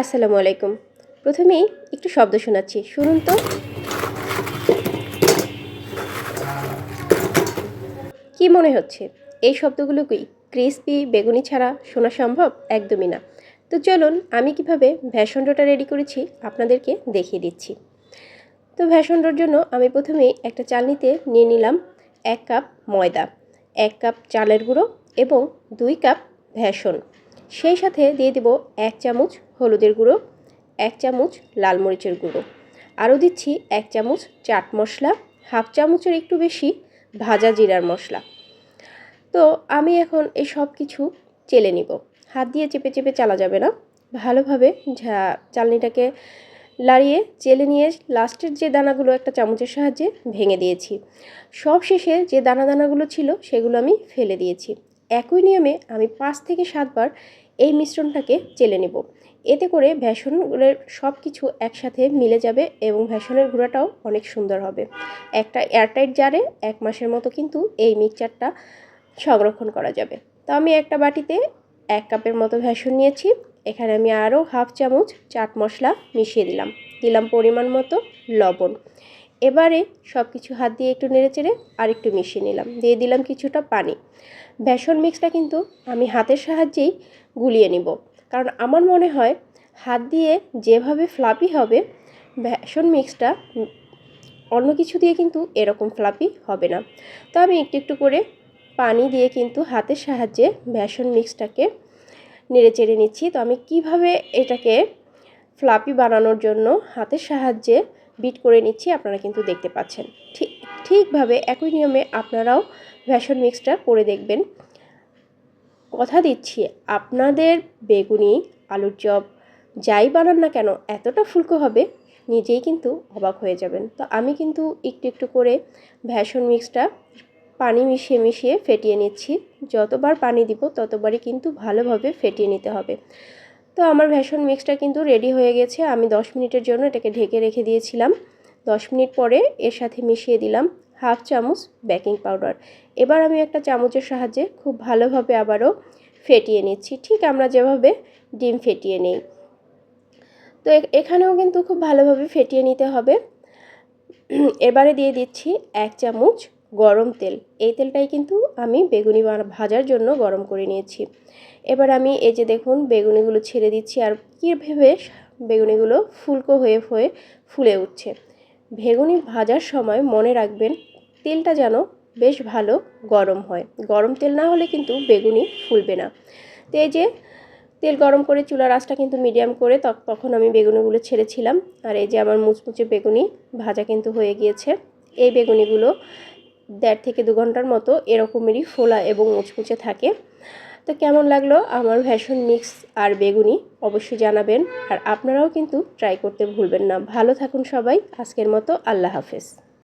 আসসালামু আলাইকুম। প্রথমেই একটু শব্দ শোনাচ্ছি। শুনুন তো। কি মনে হচ্ছে? এই শব্দগুলো কি ক্রিসপি বেগুনি ছাড়া শোনা সম্ভব? একদমই না। তো চলুন, আমি কীভাবে ভ্যাসন ডোটা রেডি করেছি আপনাদেরকে দেখিয়ে দিচ্ছি। তো ভ্যাসন ডোর জন্য আমি প্রথমেই একটা চালনিতে নিয়ে নিলাম এক কাপ ময়দা, এক কাপ চালের গুঁড়ো এবং দুই কাপ ভ্যাসন। সেই সাথে দিয়ে দেব এক চামচ হলুদের গুঁড়ো, এক চামচ লাল মরিচের গুঁড়ো। আরও দিচ্ছি এক চামচ চাট মশলা, হাফ চামচের একটু বেশি ভাজা জিরার মশলা। তো আমি এখন এই সব কিছু চেলে নিব। হাত দিয়ে চেপে চেপে চালা যাবে না। ভালোভাবে চালনিটাকে লাড়িয়ে চেলে নিয়ে লাস্টের যে দানাগুলো একটা চামচের সাহায্যে ভেঙে দিয়েছি। সব শেষে যে দানা দানাগুলো ছিল সেগুলো আমি ফেলে দিয়েছি। একই নিয়মে আমি পাঁচ থেকে সাতবার এই মিশ্রণটাকে চেলে নেব। এতে করে ভ্যাসনের সব কিছু একসাথে মিলে যাবে এবং ভ্যাসনের গুঁড়াটাও অনেক সুন্দর হবে। একটা এয়ারটাইট জারে এক মাসের মতো কিন্তু এই মিক্সচারটা সংরক্ষণ করা যাবে। তো আমি একটা বাটিতে এক কাপের মতো ভ্যাসন নিয়েছি। এখানে আমি আরও হাফ চামচ চাট মশলা মিশিয়ে দিলাম। দিলাম পরিমাণ মতো লবণ। এবারে সব কিছু হাত দিয়ে একটু নেড়ে চেড়ে আর একটু মিশিয়ে নিলাম। দিয়ে দিলাম কিছুটা পানি। বেসন মিক্সটা কিন্তু আমি হাতের সাহায্যেই গুলিয়ে নিব। কারণ আমার মনে হয় হাত দিয়ে যেভাবে ফ্লাপি হবে, বেসন মিক্সটা অন্য কিছু দিয়ে কিন্তু এরকম ফ্লাপি হবে না। তো আমি একটু একটু করে পানি দিয়ে কিন্তু হাতের সাহায্যে বেসন মিক্সটাকে নেড়ে চেড়ে নিচ্ছি। তো আমি কীভাবে এটাকে ফ্লাপি বানানোর জন্য হাতের সাহায্যে বিট করে নিচ্ছি, আপনারা কিন্তু দেখতে পাচ্ছেন। ঠিক ঠিকভাবে একই নিয়মে আপনারাও ভ্যাসন মিক্সটা করে দেখবেন। কথা দিচ্ছি, আপনাদের বেগুনি, আলুর চপ যাই বানান না কেন, এতটা ফুলকো হবে, নিজেই কিন্তু অবাক হয়ে যাবেন। তো আমি কিন্তু একটু একটু করে ভ্যাসন মিক্সটা পানি মিশিয়ে মিশিয়ে ফেটিয়ে নিচ্ছি। যতবার পানি দিব, ততবারই কিন্তু ভালোভাবে ফেটিয়ে নিতে হবে। তো আমার ভ্যাসন মিক্সটা কিন্তু রেডি হয়ে গেছে। আমি দশ মিনিটের জন্য এটাকে ঢেকে রেখে দিয়েছিলাম। দশ মিনিট পরে এর সাথে মিশিয়ে দিলাম হাফ চামচ বেকিং পাউডার। এবার আমি একটা চামচের সাহায্যে খুব ভালোভাবে আবারও ফেটিয়ে নিচ্ছি। ঠিক আমরা যেভাবে ডিম ফেটিয়ে নেই। তো এখানেও কিন্তু খুব ভালোভাবে ফেটিয়ে নিতে হবে। এবারে দিয়ে দিচ্ছি এক চামচ গরম তেল। এই তেলটাই কিন্তু আমি বেগুনি ভাজার জন্য গরম করে নিয়েছি। এবার আমি এই যে দেখুন বেগুনিগুলো ছেড়ে দিচ্ছি আর কী ভেবে বেগুনিগুলো ফুলকো হয়ে হয়ে ফুলে উঠছে। বেগুনি ভাজার সময় মনে রাখবেন তেলটা যেন বেশ ভালো গরম হয়। গরম তেল না হলে কিন্তু বেগুনি ফুলবে না। তো এই যে তেল গরম করে চুলার আঁচটা কিন্তু মিডিয়াম করে তখন আমি বেগুনিগুলো ছেড়েছিলাম। আর এই যে আমার মুচমুচে বেগুনি ভাজা কিন্তু হয়ে গিয়েছে। এই বেগুনিগুলো দেড় থেকে দু ঘণ্টার মতো এরকমেরই ফোলা এবং মুচমুচে থাকে। তো কেমন লাগল আমার ভ্যাসন মিক্স আর বেগুনি? অবশ্যই জানাবেন। আর আপনারাও কিন্তু ট্রাই করতে ভুলবেন না। ভালো থাকুন সবাই। আজকের মতো আল্লাহ হাফেজ।